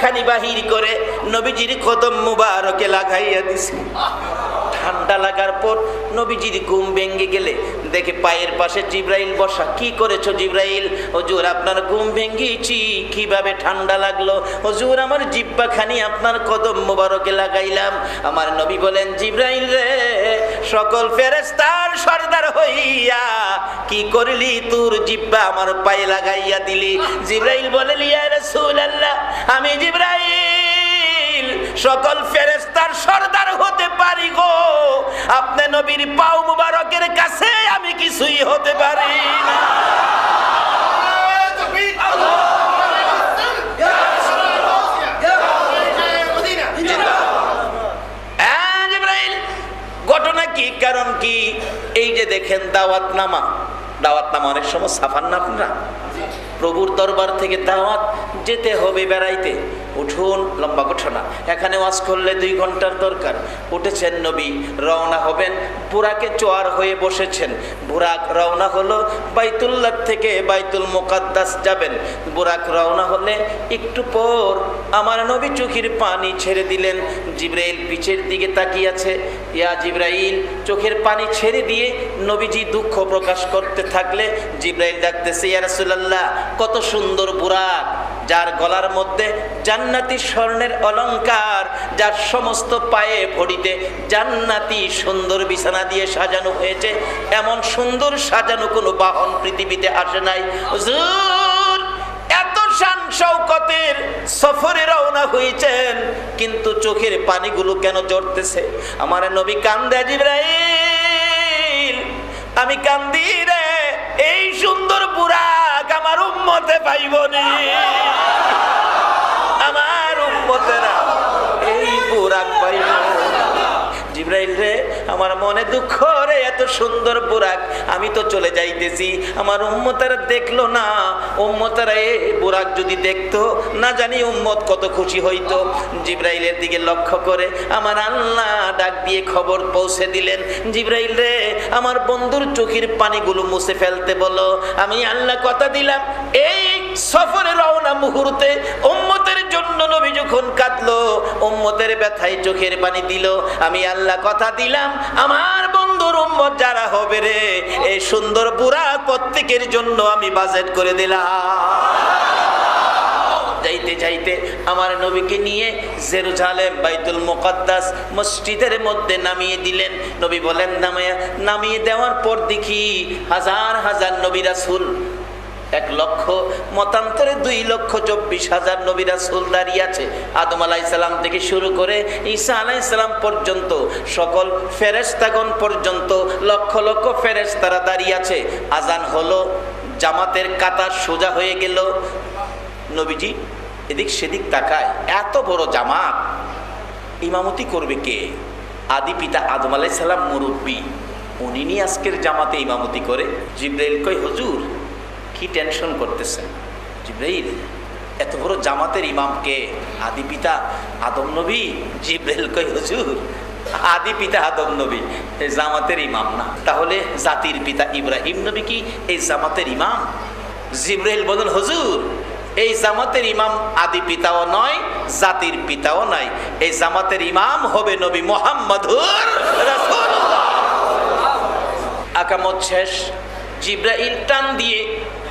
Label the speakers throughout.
Speaker 1: খানি বাহির করে নবীজির কদম মুবারকে লাগাইয়া দিছে। ঠান্ডা লাগার পর নবীজির ঘুম ভেঙে গেলে দেখে পায়ের পাশে জিব্রাইল বসা। কি করেছ জিব্রাইল? হজুর, আপনার ঘুম ভেঙ্গেছি কীভাবে ঠান্ডা লাগল? হজুর, আমার জিব্বা খানি আপনার কদম মোবারকে লাগাইলাম। আমার নবী বলেন, জিব্রাইল রে, সকল ফেরেস্তার সর্দার হইয়া, কি করলি তোর জিব্বা আমার পায়ে লাগাইয়া দিলি? জিব্রাইল বলেন ইয়া রাসূলুল্লাহ, আমি জিব্রাইল। সকল ফেরেস্তার সর্দার হতে পারি গো। আপনি নবীর পাও মুবারকের কাছে আমি কিছুই হতে পারি হ্যাঁ, কারণ কি? এই যে দেখেন আপনারা? প্রভুর দরবার থেকে দাওয়াত যেতে হবে বেড়াইতে। উঠুন, লম্বা ঘটনা এখানে ওয়াজ করলে দুই ঘণ্টার দরকার। উঠেছেন নবী, রওনা হবেন। বুরাকে চোয়ার হয়ে বসেছেন। বুরাক রওনা হলো বাইতুল্লাহ থেকে বাইতুল মোকাদ্দাস যাবেন। বুরাক রওনা হলে একটু পর আমার নবী চোখের পানি ছেড়ে দিলেন। জিব্রাইল পিছের দিকে তাকিয়ে আছে। ইয়া জিব্রাইল, চোখের পানি ছেড়ে দিয়ে নবীজি দুঃখ প্রকাশ করতে থাকলে জিব্রাইল ডাকতেছে, ইয়া রাসূলুল্লাহ, কত সুন্দর বুরাক যার গলার মধ্যে জান্নাতি স্বর্ণের অলংকার যার সমস্ত পায়ে ভরিতে জান্নাতি সুন্দর বিছানা দিয়ে সাজানো হয়েছে, এমন সুন্দর সাজানো কোনো বাহন পৃথিবীতে আসে নাই। এত শান হয়েছেন কিন্তু চোখের পানিগুলো কেন আমার আমি কান্দি রে, এই সুন্দর বুড়াক আমার উম্মতে পাইবনি। আমার উম্মতেরা এই পুরাক পাইব জিব্রাইল রে, আমার মনে দুঃখ রে, এত সুন্দর বুরাক। আমি তো চলে যাইতেছি, আমার উম্মতারা দেখল না। উম্মতারা এ বুরাক যদি দেখতো, না জানি উম্মত কত খুশি হইতো। জিব্রাইলের দিকে লক্ষ্য করে আমার আল্লাহ ডাক দিয়ে খবর পৌঁছে দিলেন। জিব্রাইল রে, আমার বন্ধুর চোখের পানিগুলো মুছে ফেলতে বলো। আমি আল্লাহ কথা দিলাম, এই সফরে রওনা মুহূর্তে উম্মতের জন্য নবী যখন কাঁদলো উম্মতের ব্যথায় চোখের পানি দিল। আমি আল্লাহ কথা দিলাম, আমার বন্ধুর উম্মত যারা হবে রে এই সুন্দর বুড়া প্রত্যেকের জন্য আমি বাজেট করে দিলাম। যাইতে যাইতে আমার নবীকে নিয়ে জেরুজালেম বাইতুল মুকাদ্দাস মসজিদের মধ্যে নামিয়ে দিলেন। নবী বলেন নামিয়ে দেওয়ার পর দেখি হাজার হাজার নবী রাসূল এক লক্ষ, মতান্তরে দুই লক্ষ চব্বিশ হাজার নবীরা দাঁড়িয়ে আছে। আদম আলাইসালাম থেকে শুরু করে ঈসা আলাইসালাম পর্যন্ত, সকল ফেরেস্তাগণ পর্যন্ত, লক্ষ লক্ষ ফেরেস্তারা দাঁড়িয়ে আছে। আজান হলো, জামাতের কাতার সোজা হয়ে গেল। নবীজি, এদিক সেদিক তাকায়। এত বড় জামাত, ইমামতি করবে কে? আদি পিতা আদম আলাইসালাম মুরব্বী, উনি নিয়ে আজকের জামাতে ইমামতি করে। জিব্রাইল কই হুজুর কি টেনশন করতেছেন জিব্রাইল, এত বড় জামাতের ইমামকে আদি পিতা আদম নবী? জিব্রাইল কই হুজুর, আদি পিতা আদম নবী এই জামাতের ইমাম না। তাহলে জাতির পিতা ইব্রাহিম নবী কি? এই জামাতের ইমাম? জিব্রাইল বলেন, হুজুর, এই জামাতের ইমাম আদি পিতাও নয়, জাতির পিতাও নয় এই জামাতের ইমাম হবে নবী মোহাম্মদুর আকামত শেষ। জিব্রাইল টান দিয়ে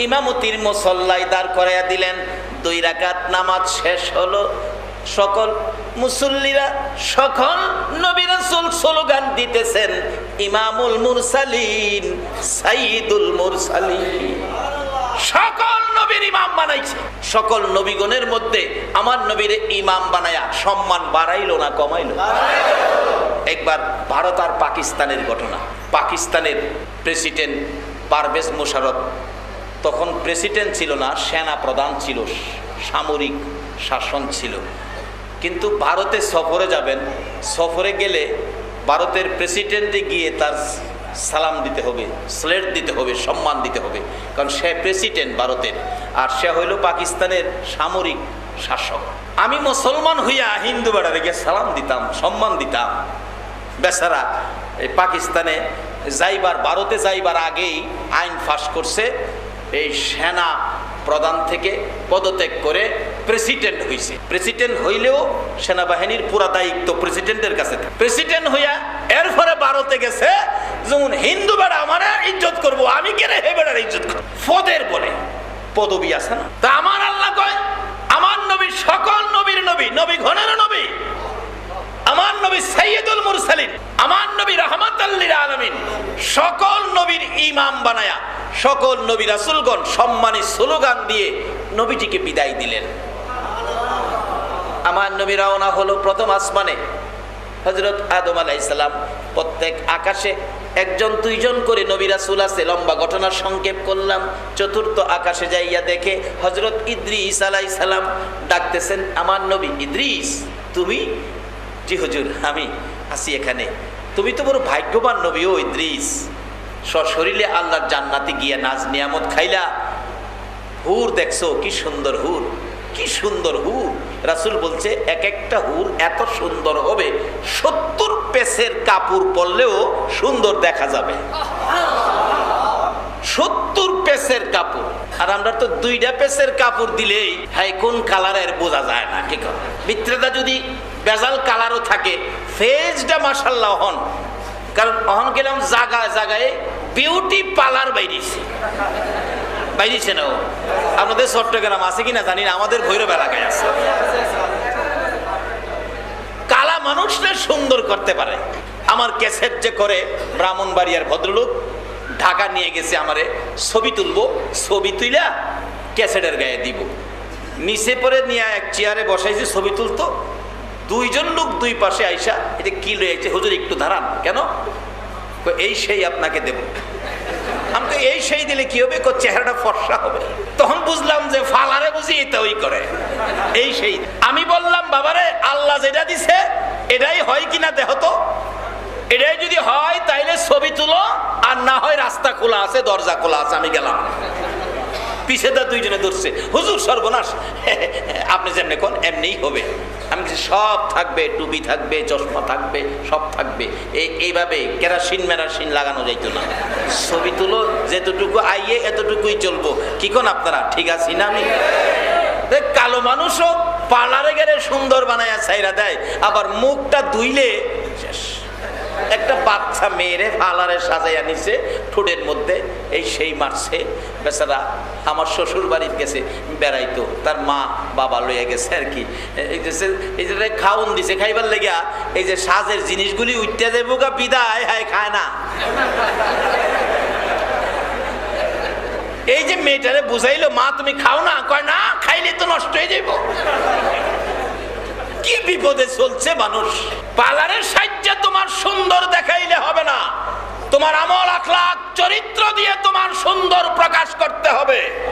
Speaker 1: ইমামতির মুসল্লায় দাঁড় করাইয়া দিলেন। দুই রাকাত নামাজ শেষ হলো। সকল মুসল্লিরা, সকল নবী রাসূল স্লোগান দিতেছেন, ইমামুল মুরসালিন সাইদুল মুরসালিন। সকল নবীর ইমাম বানাইছে। সকল নবীগণের মধ্যে আমার নবীর ইমাম বানায়া সম্মান বাড়াইলো না কমাইলো? একবার ভারত আর পাকিস্তানের ঘটনা। পাকিস্তানের প্রেসিডেন্ট পারভেজ মোশারফ, তখন প্রেসিডেন্ট ছিল না সেনা প্রধান ছিল, সামরিক শাসন ছিল। কিন্তু ভারতে সফরে যাবেন, সফরে গেলে ভারতের প্রেসিডেন্টে গিয়ে তার সালাম দিতে হবে, স্লেট দিতে হবে, সম্মান দিতে হবে, কারণ সে প্রেসিডেন্ট ভারতের, আর সে হইল পাকিস্তানের সামরিক শাসক। আমি মুসলমান হইয়া হিন্দু বেড়ারে গিয়ে সালাম দিতাম, সম্মান দিতাম। বেচারা এই পাকিস্তানে যাইবার, ভারতে যাইবার আগেই আইন ফাঁস করছে। এই সেনা প্রধান থেকে পদত্যাগ করে প্রেসিডেন্ট হইছে। প্রেসিডেন্ট হইলেও সেনাবাহিনীর পুরা দায়িত্ব প্রেসিডেন্টের কাছে প্রেসিডেন্ট হইয়া এরপরে ভারতে গেছে, যেমন হিন্দু বেড়া আমার ইজ্জত করব, আমি কেন হে বেড়ার ইজ্জত করব? ফদের বলে পদবি আছে না? তা আমার আল্লাহ কয়, আমার নবী সকল নবীর নবী নবী ঘনের নবী আমার নবী সাইয়দুল মুরসালিন, আমার নবী রহমাতাল্লিল আলামিন, সকল নবীর ইমাম বানায়া, সকল নবী রাসূলগণ সম্মানী স্লোগান দিয়ে নবীজিকে বিদায় দিলেন। আমার নবী রওনা হলো প্রথম আসমানে হজরত আদম আলাইসালাম প্রত্যেক আকাশে একজন, দুইজন করে নবী রাসূল আছে, লম্বা ঘটনার সংক্ষেপ করলাম। চতুর্থ আকাশে যাইয়া দেখে হজরত ইদ্রিস আলাইসালাম ডাকতেছেন, আমার নবী ইদ্রিস, তুমি জি হুজুর, আমি আছি এখানে। তুমি তো বড় ভাগ্যবান নবী ও ইদ্রিস। সশরীরে আল্লাহর জান্নাতে গিয়ে নাজ নিয়ামত খাইলা। হুর দেখছ, কি সুন্দর হুর, কি সুন্দর হুর। রাসুল বলছে, এক একটা হুর এত সুন্দর হবে, সত্তর পেসের কাপড় পরলেও সুন্দর দেখা যাবে। সত্তর পেসের কাপড়। আর আমরা তো দুইটা পেসের কাপড় দিলেই হাই কোন কালারের বোঝা যায় না ঠিক বিক্রেতা যদি বেজাল কালারও থাকে। ফেজটা মাসাল্লাহ হন কারণ অহন গেলাম জাগায় জাগায় বিউটি পার্লার বাইরেছে। বাইরেছে না ও? আমাদের চট্টগ্রাম আছে কিনা জানি না, আমাদের ভৈরব এলাকায় আছে। কালা মানুষটা সুন্দর করতে পারে। আমার ক্যাসেট যে করে ব্রাহ্মণ ব্রাহ্মণবাড়িয়ার ভদ্রলোক, ঢাকা নিয়ে গেছে আমারে, ছবি তুলবো, ছবি তুইলা ক্যাসেটের গায়ে দিব। নিচে পরে নিয়ে এক চেয়ারে বসাইছে, ছবি তুলতো। দুইজন লোক দুই পাশে আইসা এটা কি রয়েছে হুজুর একটু দাঁড়ান, কেন? এই সেই আপনাকে দেব। আমি এই সেই দিলে কি হবে? চেহারাটা ফর্সা হবে। তখন বুঝলাম যে ফালারে বুঝি এটা ওই করে। এই সেই। আমি বললাম, বাবারে, আল্লাহ যেটা দিছে, এটাই হয় কিনা দেহ তো? এটাই যদি হয়, তাইলে ছবি তুলো, আর না হয় রাস্তা খোলা আছে, দরজা খোলা আছে, আমি গেলাম। পিছে দা দুইজনে ধরছে। হুজুর সর্বনাশ। আপনি যেমনি কোন, এমনিই হবে। আমি সব থাকবে, টুপি থাকবে, চশমা থাকবে, সব থাকবে। এই, এইভাবে কেরাসিন, মেরাসিন লাগানো যাইতো না। ছবি তুলো, যেতটুকু আইয়ে এতটুকুই চলবো। কি কোন আপনারা, ঠিক আছি না আমি? কালো মানুষও পার্লারে গেলে সুন্দর বানায় ছাইরা দেয়, আবার মুখটা ধুইলে একটা বাচ্চা মেয়েরে পার্লারে সাজাইয়া নিছে, ঠোঁটের মধ্যে এই সেই মারছে। বেচারা আমার শ্বশুর বাড়ির গেছে, বেড়াইতো। তার মা বাবা লইয়া গেছে আর কি। এই যে এই যে খাউন দিছে, খাইবার লেগা এই যে সাজের জিনিসগুলি উঠতে দেবো গা বিদায়, হায়, খায় না। এই যে মেয়েটারে বুঝাইলো, মা, তুমি খাও না? কয়, না, খাইলে তো নষ্ট হয়ে যাইব। কি বিপদে চলছে মানুষ। পার্লারের সাহায্যে তোমার সুন্দর দেখাইলে হবে না। তোমার আমল আখলাখ চরিত্র দিয়ে তোমার সুন্দর প্রকাশ করতে হবে।